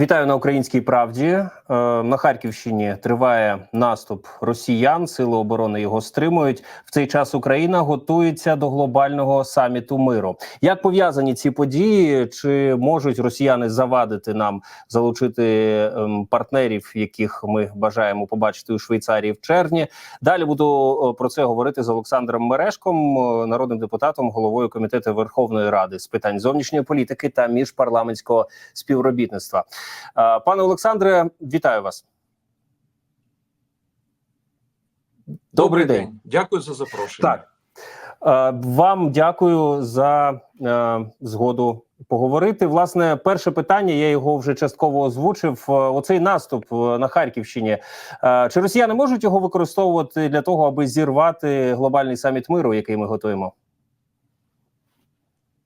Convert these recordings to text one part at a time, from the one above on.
Вітаю на українській правді. Е, На Харківщині триває наступ росіян. Сили оборони його стримують. В цей час Україна готується до глобального саміту миру. Як пов'язані ці події? Чи можуть росіяни завадити нам залучити ем, партнерів, яких ми бажаємо побачити у Швейцарії в червні? Далі буду про це говорити з Олександром Мерешком, е, народним депутатом, головою комітету Верховної Ради з питань зовнішньої політики та міжпарламентського співробітництва. Е, Пане Олександре, вітаю вас. Добрий день. Дякую за запрошення. Так Е, вам дякую за е, згоду поговорити. Власне, перше питання я його вже частково озвучив. Оцей наступ на Харківщині. Е, Чи росіяни можуть його використовувати для того, аби зірвати глобальний саміт миру, який ми готуємо?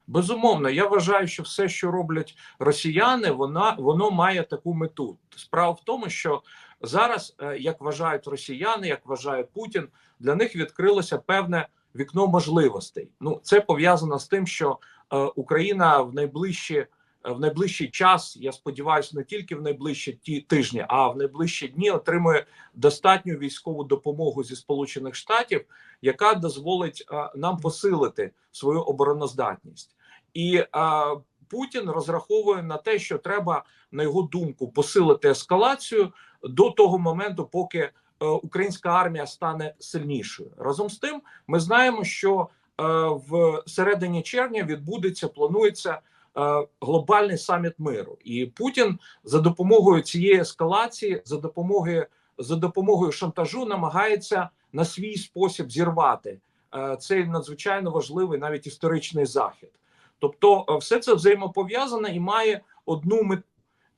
Безумовно, я вважаю, що все, що роблять росіяни, вона воно має таку мету. Справа в тому, що зараз, е, як вважають росіяни, як вважає Путін, для них відкрилося певне вікно можливостей. Ну це пов'язано з тим, що е, Україна в найближчі в найближчий час, я сподіваюся, не тільки в найближчі ті тижні, а в найближчі дні отримує достатню військову допомогу зі Сполучених Штатів, яка дозволить е, нам посилити свою обороноздатність, і е, Путін розраховує на те, що треба, на його думку, посилити ескалацію до того моменту, поки е, українська армія стане сильнішою. Разом з тим, ми знаємо, що в середині червня відбудеться, планується глобальний саміт миру, і Путін за допомогою цієї ескалації, за допомогою за допомогою шантажу, намагається на свій спосіб зірвати е, цей надзвичайно важливий, навіть історичний захід. Тобто, е, все це взаємопов'язане і має одну мету.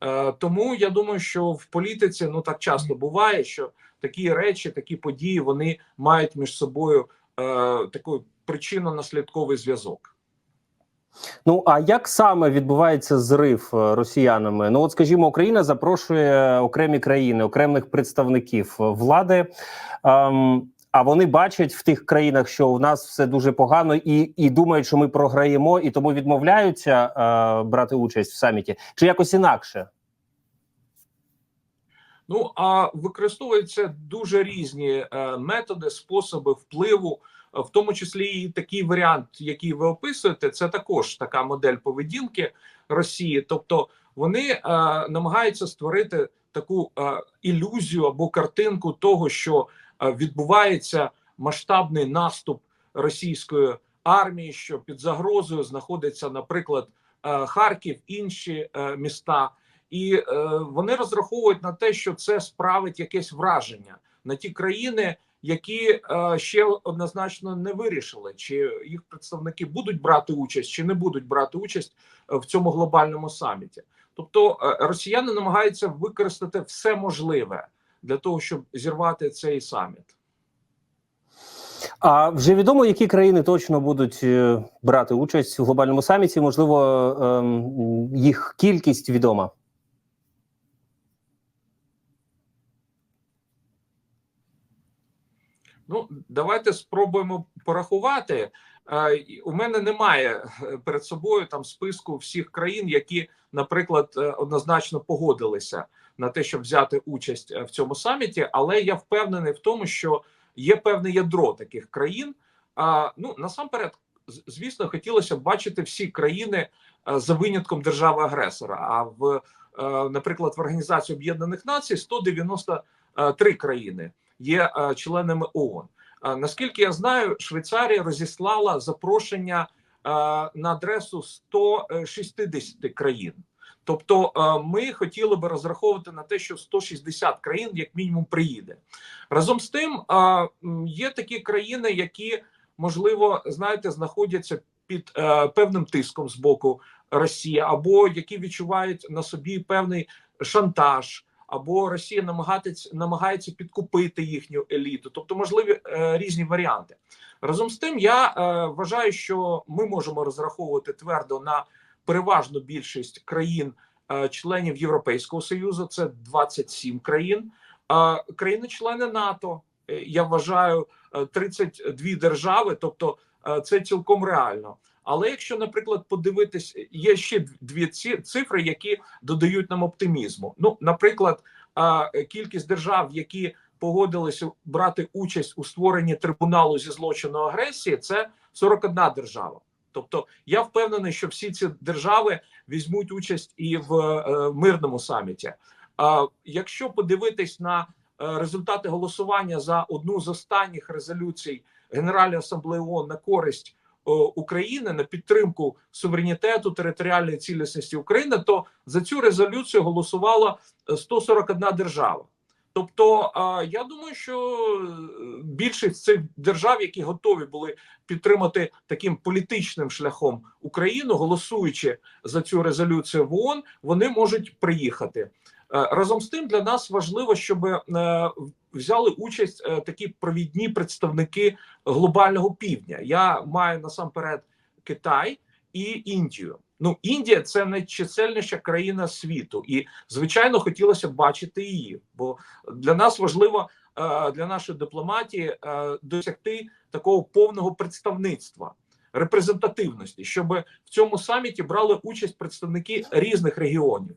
Е, Тому я думаю, що в політиці ну так часто буває, що такі речі, такі події вони мають між собою е, такий причинно-наслідковий зв'язок. Ну а як саме відбувається зрив е, росіянами? Ну, от скажімо, Україна запрошує окремі країни, окремих представників влади. Ем, а вони бачать в тих країнах, що у нас все дуже погано, і і думають, що ми програємо, і тому відмовляються е, брати участь в саміті, чи якось інакше? Ну а використовуються дуже різні е, методи, способи впливу, е, в тому числі і такий варіант, який ви описуєте, це також така модель поведінки Росії. Тобто вони е, намагаються створити таку е, ілюзію або картинку того, що е, відбувається масштабний наступ російської армії, що під загрозою знаходиться, наприклад, е, Харків, інші е, міста. І е, вони розраховують на те, що це справить якесь враження на ті країни, які е, ще однозначно не вирішили, чи їх представники будуть брати участь, чи не будуть брати участь е, в цьому глобальному саміті. Тобто е, росіяни намагаються використати все можливе для того, щоб зірвати цей саміт. А вже відомо, які країни точно будуть брати участь у глобальному саміті? Можливо, ем, їх кількість відома. Ну, давайте спробуємо порахувати. Е, У мене немає е, перед собою там списку всіх країн, які, наприклад, е, однозначно погодилися на те, щоб взяти участь в цьому саміті. Але я впевнений в тому, що є певне ядро таких країн. Ну насамперед, звісно, хотілося б бачити всі країни за винятком держави-агресора. А в, наприклад, в Організації Об'єднаних Націй 193 країни є е, членами ООН. Е, Наскільки я знаю, Швейцарія розіслала запрошення е, на адресу 160 країн. Тобто, ми хотіли би розраховувати на те, що 160 країн, як мінімум, приїде. Разом з тим, є такі країни, які можливо знаєте, знаходяться під певним тиском з боку Росії, або які відчувають на собі певний шантаж або Росія намагається намагається підкупити їхню еліту, тобто можливі е, різні варіанти. Разом з тим, я е, вважаю, що ми можемо розраховувати твердо на переважну більшість країн, е, Європейського союзу. Це 27 країн, е, країни-члени НАТО. е, Я вважаю е, 32 держави, тобто е, це цілком реально. Але якщо, наприклад, подивитись, є ще дві ці цифри, які додають нам оптимізму. Ну, наприклад, кількість держав, які погодилися брати участь у створенні трибуналу зі злочину агресії, це 41 держава. Тобто, я впевнений, що всі ці держави візьмуть участь і в е, мирному саміті. А якщо подивитись на е, результати голосування за одну з останніх резолюцій Генеральної асамблеї ООН на користь України на підтримку суверенітету територіальної цілісності України, то за цю резолюцію голосувала е, 141 держава. Тобто, я думаю, що е, більшість цих держав, які готові були підтримати таким політичним шляхом Україну, голосуючи за цю резолюцію в ООН, вони можуть приїхати. Е, Разом з тим для нас важливо, щоб е, взяли участь е, такі провідні представники глобального півдня. Я маю насамперед Китай і Індію. Ну, Індія це найчисельніша країна світу, і звичайно хотілося б бачити її. Бо для нас важливо е, для нашої дипломатії е, досягти такого повного представництва. Репрезентативності, щоб в цьому саміті брали участь представники різних регіонів,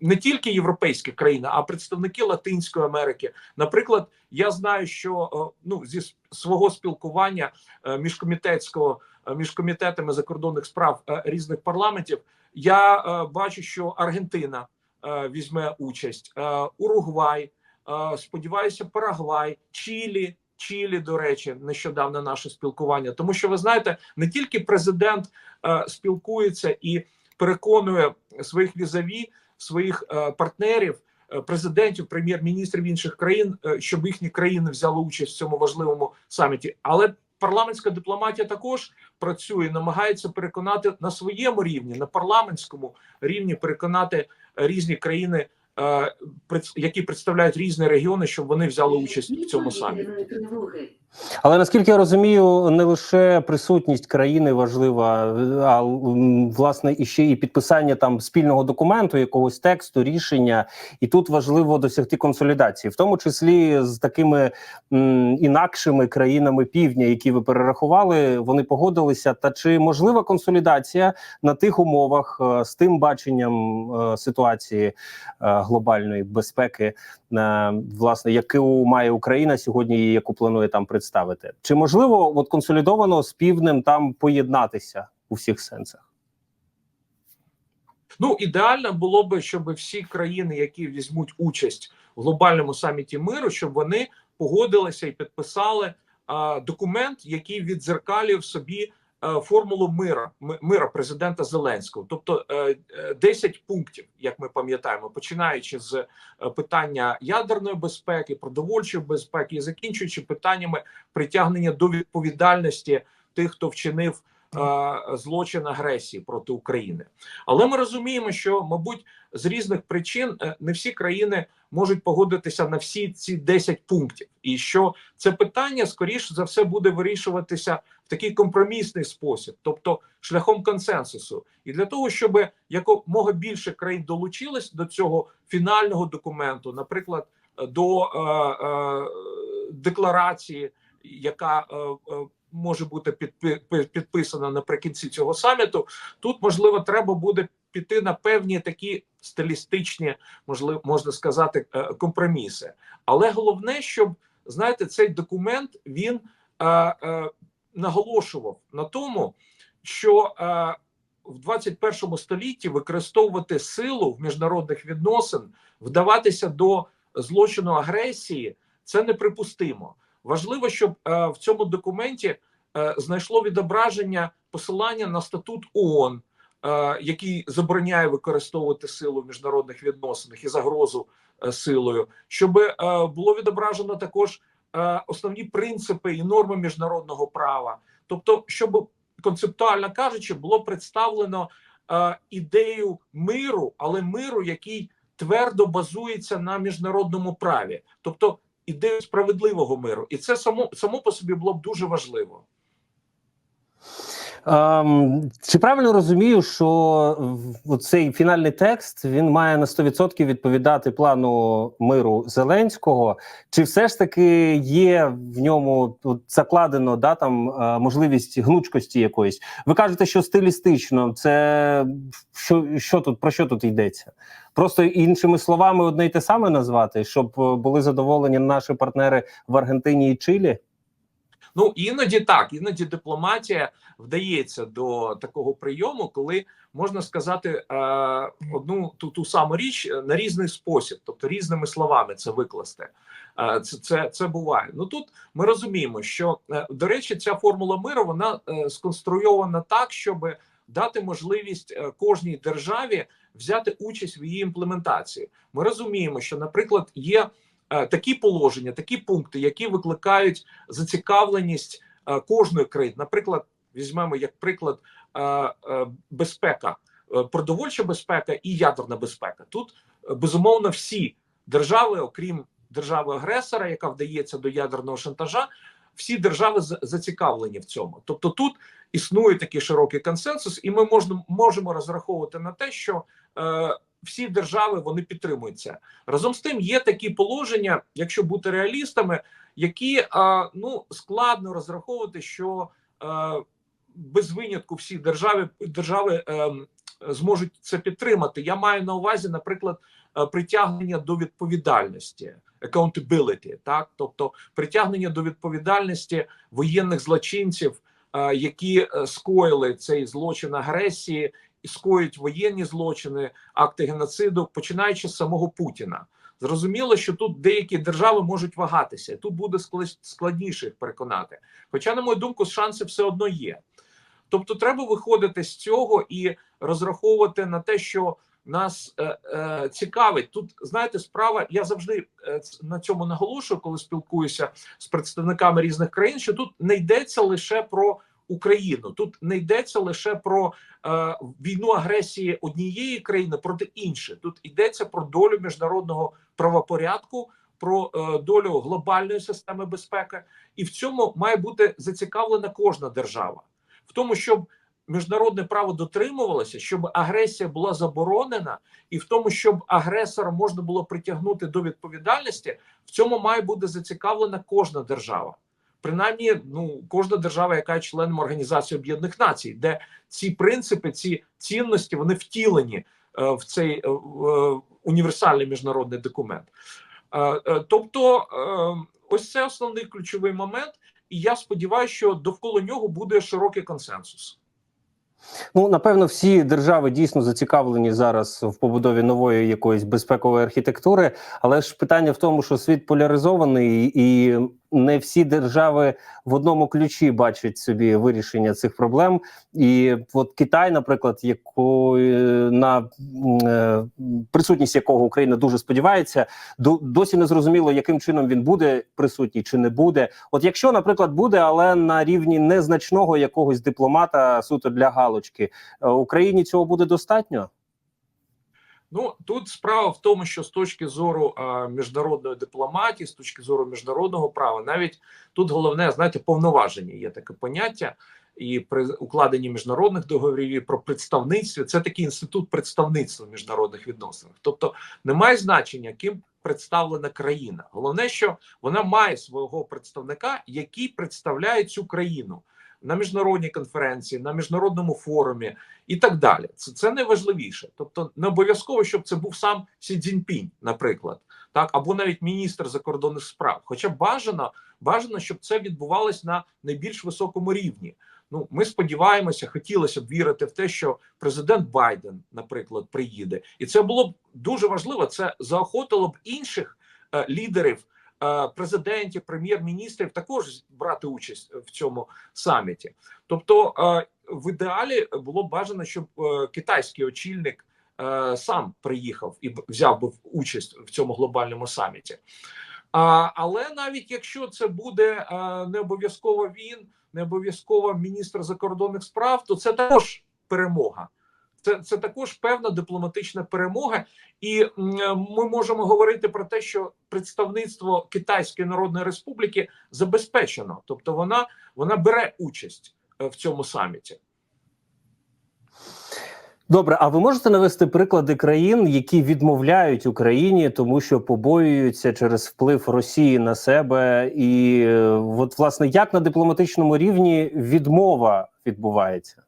не тільки європейські країни, а представники Латинської Америки. Наприклад, я знаю, що е, ну зі свого спілкування е, міжкомітетського е, між комітетами закордонних справ різних парламентів, я бачу, що Аргентина візьме участь, Уругвай, сподіваюся, Парагвай, Чилі. Чилі, до речі, нещодавно наше спілкування, тому що ви знаєте, не тільки президент е, спілкується і переконує своїх візаві, своїх е, партнерів, е, президентів, прем'єр-міністрів інших країн, е, щоб їхні країни взяли участь в цьому важливому саміті. Але парламентська дипломатія також працює, намагається переконати на своєму рівні, на парламентському рівні, переконати різні країни, які представляють різні регіони, щоб вони взяли участь в цьому саміті. Але наскільки я розумію, не лише присутність країни важлива, а власне і ще і підписання там спільного документу, якогось тексту, рішення, і тут важливо досягти консолідації, в тому числі з такими м, інакшими країнами півдня, які ви перерахували, вони погодилися. Та чи можлива консолідація на тих умовах е, з тим баченням е, ситуації е, глобальної безпеки, власне, яку має Україна сьогодні, і яку планує там представити? Чи можливо от консолідовано з півднем там поєднатися у всіх сенсах? Ну ідеально було би, щоб всі країни, які візьмуть участь в глобальному саміті миру, щоб вони погодилися і підписали а, документ, який відзеркалює в собі формулу мира мира президента Зеленського, тобто е, е, 10 пунктів, як ми пам'ятаємо, починаючи з е, питання ядерної безпеки, продовольчої безпеки і закінчуючи питаннями притягнення до відповідальності тих, хто вчинив е, злочин агресії проти України. Але ми розуміємо, що, мабуть, з різних причин е, не всі країни можуть погодитися на всі ці 10 пунктів, і що це питання скоріш за все буде вирішуватися в такий компромісний спосіб, тобто шляхом консенсусу. І для того, щоб якомога більше країн долучилось до цього фінального документу, наприклад, е, до е, е, декларації, яка е, е, може бути підпи- підписана наприкінці цього саміту. Тут можливо треба буде піти на певні такі стилістичні, можливо, можна сказати, е, компроміси. Але головне, щоб знаєте, цей документ він е, е, наголошував на тому, що е, в 21 столітті використовувати силу в міжнародних відносин, вдаватися до злочину агресії, це неприпустимо. Важливо, щоб е, в цьому документі е, знайшло відображення посилання на статут ООН, е, який забороняє використовувати силу в міжнародних відносинах і загрозу силою, щоб було відображено також основні принципи і норми міжнародного права, тобто, щоб концептуально кажучи, було представлено ідею миру, але миру, який твердо базується на міжнародному праві, тобто ідею справедливого миру, і це само само по собі було б дуже важливо. Ем, чи правильно розумію, що цей фінальний текст він має на 100% відповідати плану миру Зеленського? Чи все ж таки є в ньому закладено да, там, е, можливість гнучкості якоїсь? Ви кажете, що стилістично, це що, що тут про що тут йдеться? Просто іншими словами одне й те саме назвати, щоб е, були задоволені наші партнери в Аргентині і Чилі? Ну іноді так, іноді дипломатія вдається до такого прийому, коли можна сказати е, одну ту, ту саму річ е, на різний спосіб, тобто різними словами це викласти. Е, це, це, це буває. Ну тут ми розуміємо, що е, до речі, ця формула миру вона е, сконструйована так, щоб дати можливість е, кожній державі взяти участь в її імплементації. Ми розуміємо, що, наприклад, є такі положення, такі пункти, які викликають зацікавленість е, кожної країни. Наприклад, візьмемо як приклад е, е, безпека, е, продовольча безпека і ядерна безпека. Тут е, безумовно всі держави, окрім держави-агресора, яка вдається до ядерного шантажа, всі держави зацікавлені в цьому. Тобто тут існує такий широкий консенсус, і ми можемо, можемо розраховувати на те, що е, всі держави вони підтримують це. Разом з тим, є такі положення, якщо бути реалістами, які ну складно розраховувати, що е, без винятку всі держави держави е, зможуть це підтримати. Я маю на увазі, наприклад, е, притягнення до відповідальності. Accountability, так тобто притягнення до відповідальності воєнних злочинців, які скоїли цей злочин агресії і скоюють воєнні злочини, акти геноциду, починаючи з самого Путіна. Зрозуміло, що тут деякі держави можуть вагатися, і тут буде склад- складніше їх переконати. Хоча, на мою думку, шанси все одно є. Тобто, треба виходити з цього і розраховувати на те, що нас е, е, цікавить. Тут знаєте, справа. Я завжди е, на цьому наголошую, коли спілкуюся з представниками різних країн, що тут не йдеться лише про Україну, тут не йдеться лише про е, війну агресії однієї країни проти іншої. Тут йдеться про долю міжнародного правопорядку, про е, долю глобальної системи безпеки, і в цьому має бути зацікавлена кожна держава, в тому, щоб міжнародне право дотримувалося, щоб агресія була заборонена, і в тому, щоб агресора можна було притягнути до відповідальності, в цьому має бути зацікавлена кожна держава. Принаймні, ну кожна держава, яка є членом Організації Об'єднаних Націй, де ці принципи, ці цінності вони втілені е, в цей е, е, універсальний міжнародний документ. Е, е, тобто, е, ось це основний ключовий момент, і я сподіваюся, що довкола нього буде широкий консенсус. Ну напевно, всі держави дійсно зацікавлені зараз в побудові нової якоїсь безпекової архітектури, але ж питання в тому, що світ поляризований, і не всі держави в одному ключі бачать собі вирішення цих проблем. І от Китай, наприклад, якою на е, присутність якого Україна дуже сподівається, до, досі не зрозуміло, яким чином він буде присутній чи не буде. От якщо, наприклад, буде, але на рівні незначного якогось дипломата суто для галочки, е, Україні цього буде достатньо. Ну тут справа в тому, що з точки зору а, міжнародної дипломатії, з точки зору міжнародного права, навіть тут головне, знаєте, повноваження є таке поняття, і при укладенні міжнародних договорів і про представництво це такий інститут представництва в міжнародних відносинах. Тобто немає значення, ким представлена країна. Головне, що вона має свого представника, який представляє цю країну на міжнародній конференції, на міжнародному форумі і так далі. Це це найважливіше. Тобто, не обов'язково, щоб це був сам Сі Цзіньпінь, наприклад, так або навіть міністр закордонних справ. Хоча бажано, бажано, щоб це відбувалось на найбільш високому рівні. Ну, ми сподіваємося, хотілося б вірити в те, що президент Байден, наприклад, приїде, і це було б дуже важливо. Це заохотило б інших е, лідерів, президентів, прем'єр-міністрів також брати участь в цьому саміті. Тобто, е, в ідеалі було б бажано, щоб е, китайський очільник е, сам приїхав і взяв би участь в цьому глобальному саміті. Але навіть якщо це буде е, не обов'язково він, не обов'язково міністр закордонних справ, то це також перемога. Це, це також певна дипломатична перемога, і ми можемо говорити про те, що представництво Китайської Народної Республіки забезпечено, тобто вона, вона бере участь е, в цьому саміті. Добре, а ви можете навести приклади країн, які відмовляють Україні, тому що побоюються через вплив Росії на себе, і е, от власне як на дипломатичному рівні відмова відбувається?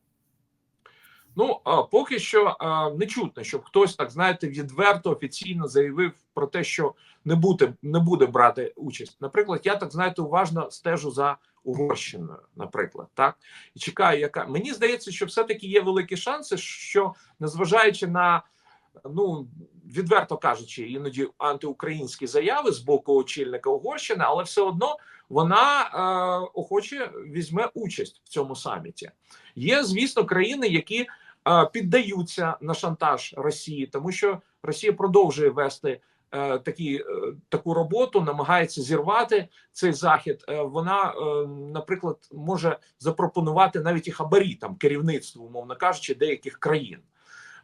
Ну а поки що а, не чутно, щоб хтось так знаєте відверто офіційно заявив про те, що не буде не буде брати участь. Наприклад, я так знаєте, уважно стежу за Угорщиною, наприклад, так і чекаю, яка мені здається, що все-таки є великі шанси, що незважаючи на ну відверто кажучи, іноді антиукраїнські заяви з боку очільника Угорщини, але все одно вона е, охоче візьме участь в цьому саміті. Є, звісно, країни, які піддаються на шантаж Росії, тому що Росія продовжує вести е, такі, е, таку роботу, намагається зірвати цей захід. Е, вона, е, наприклад, може запропонувати навіть і хабарі там керівництву, умовно кажучи, деяких країн.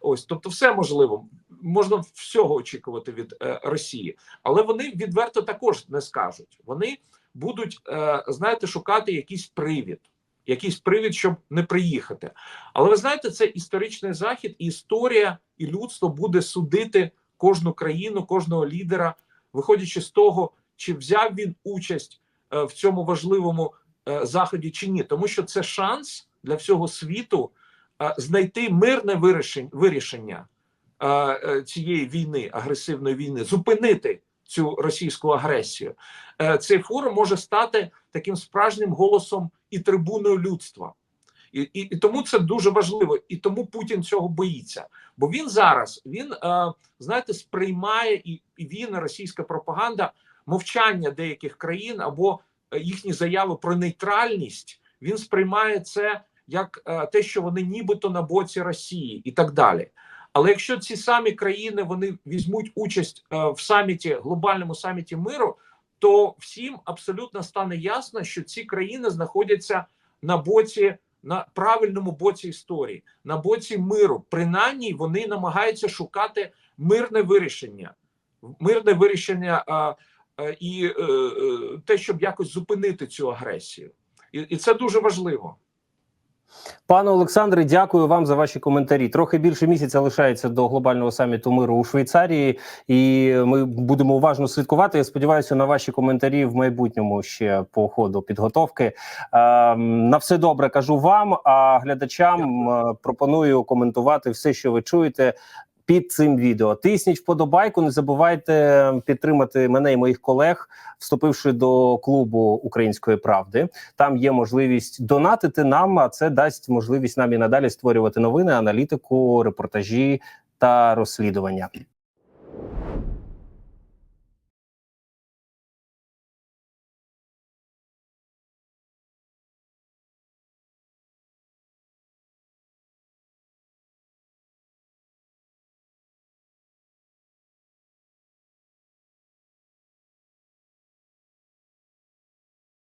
Ось, тобто, все можливо, можна всього очікувати від е, Росії, але вони відверто також не скажуть. Вони будуть, е, знаєте, шукати якийсь привід, якийсь привід, щоб не приїхати. Але ви знаєте, це історичний захід, і історія і людство буде судити кожну країну, кожного лідера, виходячи з того, чи взяв він участь е, в цьому важливому е, заході чи ні, тому що це шанс для всього світу е, знайти мирне вирішення, цієї війни, агресивної війни, зупинити цю російську агресію. Е, Цей форум може стати таким справжнім голосом і трибуною людства. І, і, і тому це дуже важливо, і тому Путін цього боїться. Бо він зараз він е, знаєте сприймає і, і він, російська пропаганда, мовчання деяких країн або е, їхні заяви про нейтральність. Він сприймає це як е, те, що вони нібито на боці Росії, і так далі. Але якщо ці самі країни вони візьмуть участь е, в саміті глобальному саміті миру, то всім абсолютно стане ясно, що ці країни знаходяться на боці на правильному боці історії, на боці миру. Принаймні вони намагаються шукати мирне вирішення, мирне вирішення а, а, і е, е, те, щоб якось зупинити цю агресію, і, і це дуже важливо. Пане Олександре, дякую вам за ваші коментарі. Трохи більше місяця лишається до глобального саміту миру у Швейцарії, і ми будемо уважно слідкувати. Я сподіваюся на ваші коментарі в майбутньому ще по ходу підготовки. Е, на все добре кажу вам. А глядачам е, пропоную коментувати все, що ви чуєте. Під цим відео тисніть вподобайку. Не забувайте підтримати мене і моїх колег, вступивши до клубу української правди. Там є можливість донатити нам, а це дасть можливість нам і надалі створювати новини, аналітику, репортажі та розслідування.